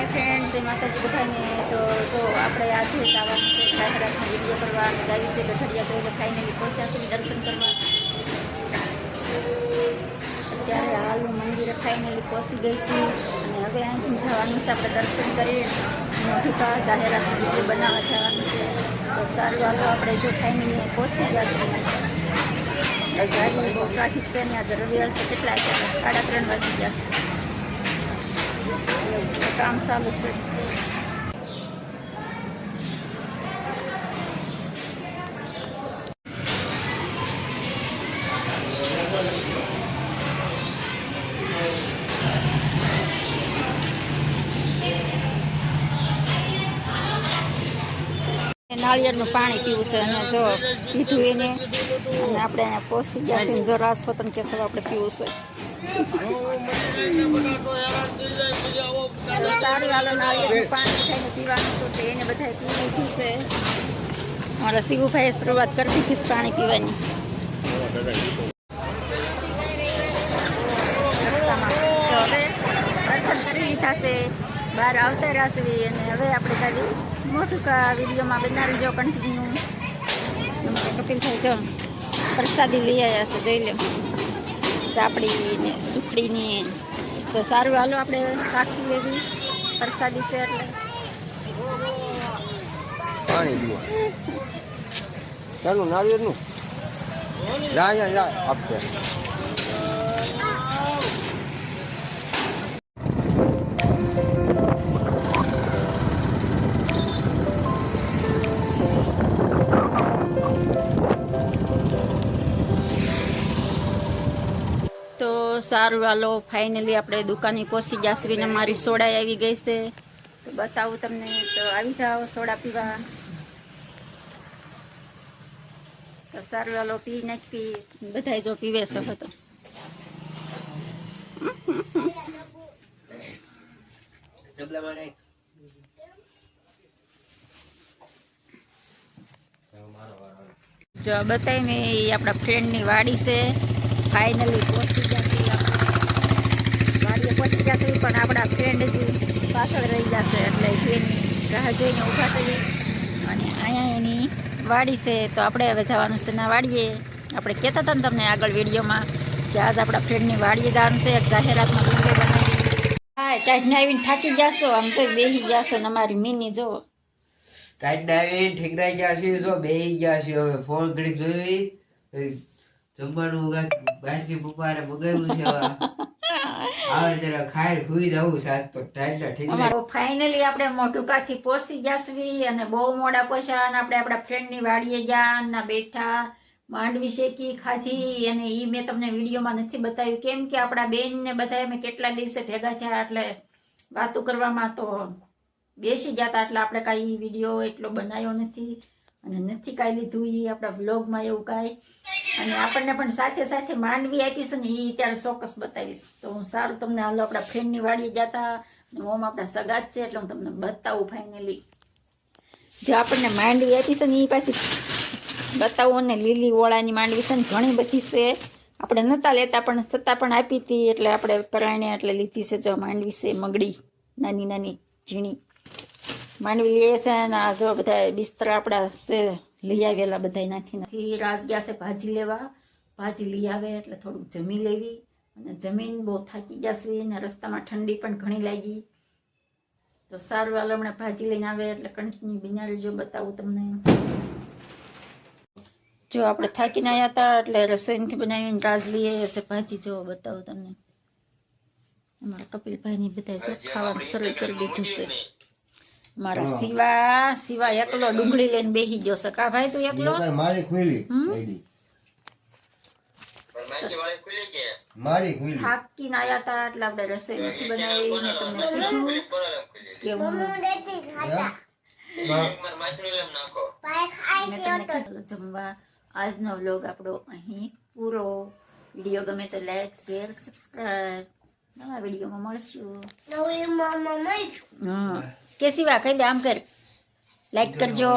હાય friend જય માતાજી બધાને તો જો આપણે આજે જવાનું છે જાહેરાતનો વીડિયો કરવા અને ગાવી છે ગઢડિયા તો ખાઈને ફાઇનલી પહોંચ્યા છે, દર્શન કરવા. અત્યારે હાલનું મંદિરે ફાઇનલી પહોંચી ગઈશું અને હવે અહીંથી જવાનું છે, આપણે દર્શન કરી મોઢુકા જાહેરાતનો વીડિયો બનાવવા જવાનું છે. તો સારું, હાલો આપણે જો ફાઇનલી પહોંચી ગયા ગાડી બહુ ટ્રાફિક છે ને, આજે રવિવાર છે, કેટલા સાડા ત્રણ વાગી ગયા છે. કામ ચાલુ છે. નાળિયેરનું પાણી પીવું છે. અને જો પીધું એને, અને આપણે અહીંયા પહોંચી ગયા છે જો રાજપતન કેસર આપણે પીવું છે. મારા શિવુભાઈએ શરૂઆત કરી દીધી પાણી પીવાની. બહાર આવતા રહ્યા અને હવે આપણે કાઢી મોટું વિડીયોમાં બનાવી જો કન્ટિન્યુ કપિલભાઈ જો પ્રસાદી લઈ આવ્યા છે, જોઈ લે. ચાપડી ને સુખડીની. તો સારું, હાલો આપણે રાખી લેવી. પ્રસાદી છે એટલે. પાણી પીવા. ચાલો નાળિયેરનું જા જા આપશે સારું, હાલો ફાઇનલી આપણે દુકાને પહોંચી ગયા ને મારી સોડા આવી ગઈ છે. તો બતાવું તમને. તો આવી જાઓ સોડા પીવા. તો સારું, હાલો, પી નાખી. બધા જો પીવે છે હતો જો બતાવી ને, એ આપણા ફ્રેન્ડની વાડી છે. ફાઇનલી પહોંચી વાડીએ પહોંચી છે પણ આપણા ફ્રેન્ડ હજી પાછળ રહી જશે એટલે જેની રાહ જોઈને ઊભા થઈએ. અને અહીંયા એની વાડી છે, તો આપણે હવે જવાનું છે ના વાડીએ. આપણે કહેતા હતા ને તમને આગળ વિડીયોમાં કે આજ આપણા ફ્રેન્ડની વાડીએ જવાનું છે, એક જાહેરાતમાં વીડિયો બનાવી હા ટાઈટને આવીને થાકી છો, આમ તો બેસી છે ને અમારી મીની, જો. ટાઈટ આવીને ઠીકરાઈ ગયા છે જો બેહી ગયા છે હવે ફોન ઘડીક જોઈ, જમવાનું બાકી પપ્પાને મગાવ્યું છે આવે જરા ખાઈ સુઈ જવું સાત તો ટાઈટ ઠીક ફાઇનલી આપણે પહોંચી ગયા છીએ અને બહુ મોડા પહોંચ્યા અને આપણે આપણા ફ્રેન્ડની વાડીએ ગયા ના બેઠા, માંડવી શેકી, ખાધી અને એ મેં તમને વિડીયોમાં નથી બતાવ્યું. કેમ કે આપણા બેન ને બધા અમે કેટલા દિવસે ભેગા થયા એટલે વાતો કરવામાં તો બેસી ગયા હતા એટલે આપણે કાંઈ વીડિયો એટલો બનાવ્યો નથી અને નથી કાંઈ લીધું એ આપણા વ્લોગમાં એવું કાંઈ. અને આપણને પણ સાથે સાથે માંડવી આપી છે ને એ ત્યારે ચોક્કસ બતાવીશ. તો હું સારું તમને હાલો આપણા ફ્રેન્ડની વાડીએ જતા અને ઓમ આપણા સગા જ છે એટલે હું તમને બતાવું ફાઇનલી જો આપણને માંડવી આપી છે ને એ પાછી બતાવું ને લીલી ઓળાની માંડવી છે ને ઘણી બધી છે. આપણે નહોતા લેતા પણ છતાં પણ આપી હતી એટલે આપણે પરાયણે એટલે લીધી છે જો માંડવી છે મગડી, નાની નાની ઝીણી. માંડવી લે છે ને આ જો બધા બિસ્તરા આપણા છે લઈ આવેલા બધા નાથી નથી રાસ ગયા છે ભાજી લેવા. ભાજી લઈ આવે એટલે થોડુંક જમી લેવી. અને જમીન બહુ થાકી ગયા છે અને રસ્તામાં ઠંડી પણ ઘણી લાગી. તો સારું હાલ હમણાં ભાજી લઈને આવે એટલે કંઠની બિનારી જો બતાવું તમને. જો આપણે થાકીને આવ્યા હતા એટલે રસોઈથી બનાવીને રાજ લઈએ હશે ભાજી. જો બતાવું તમને. અમારા કપિલભાઈની બધા જો ખાવાનું શરૂ કરી દીધું છે. મારા સિવા સિવા એકલો ડુંગળી લઈને બેસી ગયો છે. કા ભાઈ તું એકલો? મારી ખુલી મારી થાકીને હતા એટલે આપણે રસોઈ નથી બનાવી મેં તમને કીધું. કે? હું મેં તમને કીધું જમવા. આજનો વ્લોગ આપણો અહીં પૂરો. વીડિયો ગમે તો લાઈક શેર સબસ્ક્રાઈબ. નવા વિડીયોમાં મળશું. હા. કે સિવા કહી દે આમ કર. લાઈક કરજો.